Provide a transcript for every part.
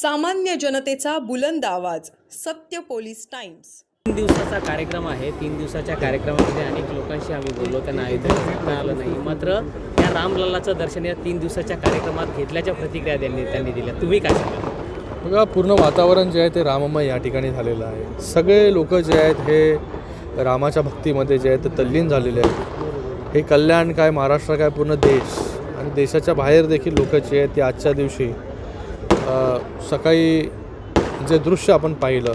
सामान्य जनतेचा बुलंद आवाज सत्य पोलीस टाइम्स. तीन दिवसाचा कार्यक्रम आहे. तीन दिवसाच्या कार्यक्रमामध्ये अनेक लोकांशी आम्ही बोललो. त्यांना अयोध्येला जाता आलं नाही. मात्र या रामलल्लाचं दर्शन या तीन दिवसाच्या कार्यक्रमात घेतल्याच्या प्रतिक्रिया त्यांनी त्यांनी दिल्या. तुम्ही काय सांगाल? बघा पूर्ण वातावरण जे आहे ते राममय या ठिकाणी झालेलं आहे. सगळे लोक जे आहेत हे रामाच्या भक्तीमध्ये जे आहेत ते तल्लीन झालेले आहेत. हे कल्याण काय महाराष्ट्र काय पूर्ण देश आणि देशाच्या बाहेर देखील लोक जे आहेत ते आजच्या दिवशी सकाळी जे दृश्य आपण पाहिलं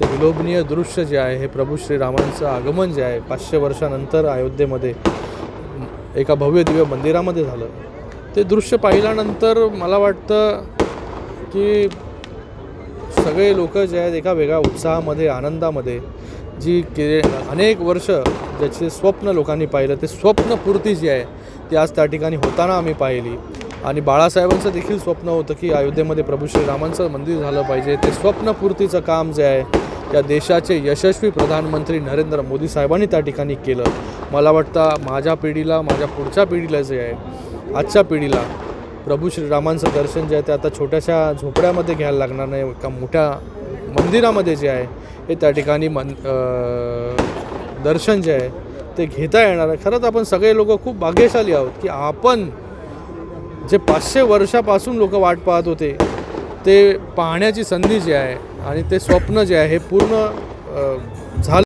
ते विलोभनीय दृश्य जे आहे हे प्रभू श्रीरामांचं आगमन जे आहे पाचशे वर्षानंतर अयोध्येमध्ये एका भव्य दिव्य मंदिरामध्ये झालं. ते दृश्य पाहिल्यानंतर मला वाटतं की सगळे लोक जे आहेत एका वेगळ्या उत्साहामध्ये आनंदामध्ये जी के अनेक वर्ष ज्याचे स्वप्न लोकांनी पाहिलं ते स्वप्नपूर्ती जी आहे ती आज त्या ठिकाणी होताना आम्ही पाहिली. आणि बाळासाहेबांचं देखील स्वप्न होतं की अयोध्येमध्ये प्रभू श्रीरामांचं मंदिर झालं पाहिजे. ते स्वप्नपूर्तीचं काम जे आहे या देशाचे यशस्वी प्रधानमंत्री नरेंद्र मोदी साहेबांनी त्या ठिकाणी केलं. मला वाटतं माझ्या पिढीला माझ्या पुढच्या पिढीला जे आहे आजच्या पिढीला प्रभू श्रीरामांचं दर्शन जे आहे ते आता छोट्याशा झोपड्यामध्ये घ्यायला लागणार नाही एका मोठ्या मंदिरामध्ये जे आहे हे त्या ठिकाणी मन दर्शन जे आहे ते घेता येणार आहे. खरंच आपण सगळे लोक खूप भाग्यशाली आहोत की आपण जे पाचशे वर्षापासून लोक वाट पाहत होते ते पाहण्याची संधी जी आहे आणि ते स्वप्न जे आहे हे पूर्ण झालं.